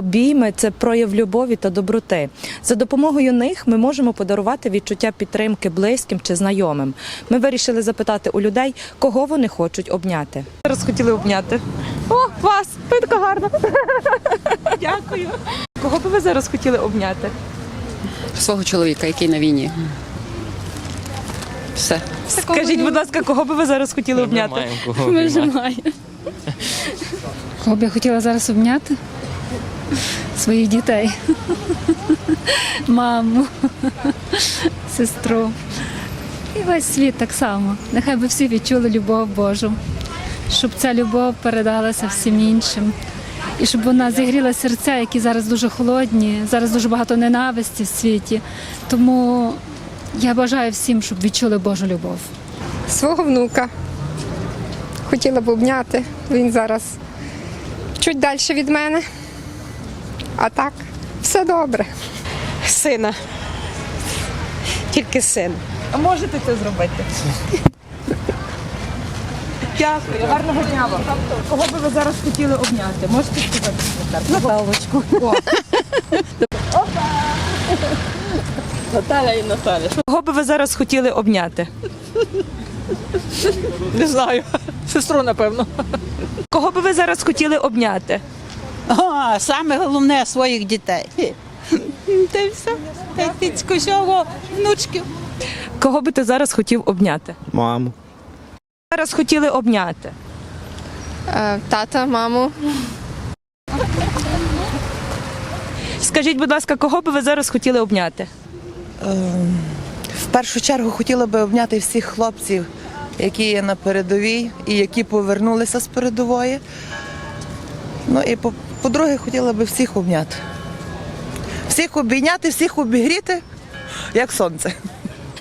Обійми це прояв любові та доброти. За допомогою них ми можемо подарувати відчуття підтримки близьким чи знайомим. Ми вирішили запитати у людей, кого вони хочуть обняти. Зараз хотіли обняти. О, вас! Ви така гарна. Дякую. Кого би ви зараз хотіли обняти? свого чоловіка, який на війні. Все. Скажіть, будь ласка, кого би ви зараз хотіли обняти? Маємо кого обіймати. Кого б я хотіла зараз обняти? Своїх дітей. Маму, сестру. І весь світ так само. Нехай би всі відчули любов Божу, щоб ця любов передалася всім іншим. І щоб вона зігріла серця, які зараз дуже холодні, зараз дуже багато ненависті в світі. Тому я бажаю всім, щоб відчули Божу любов. свого внука. Хотіла б обняти. Він зараз чуть далі від мене. А так, все добре. Сина. Тільки син. А можете це зробити? Дякую, гарного дня вам. Кого би ви зараз хотіли обняти? Можете сказати? Наталочку. Наталя і Наталя. Кого би ви зараз хотіли обняти? Не знаю. Сестру, напевно. Кого би ви зараз хотіли обняти? О, саме головне своїх дітей. Та й все. Та й тицько всього, внучків. Кого би ти зараз хотів обняти? Маму. Зараз хотіли обняти. Тата, маму. Скажіть, будь ласка, кого би ви зараз хотіли обняти? В першу чергу хотіла би обняти всіх хлопців, які є на передовій і які повернулися з передової. Ну і по- по-друге, хотіла би всіх обняти. Всіх обійняти, всіх обігріти, як сонце.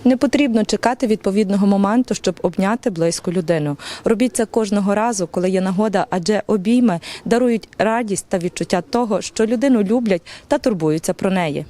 Не потрібно чекати відповідного моменту, щоб обняти близьку людину. Робіть це кожного разу, коли є нагода, адже обійми дарують радість та відчуття того, що людину люблять та турбуються про неї.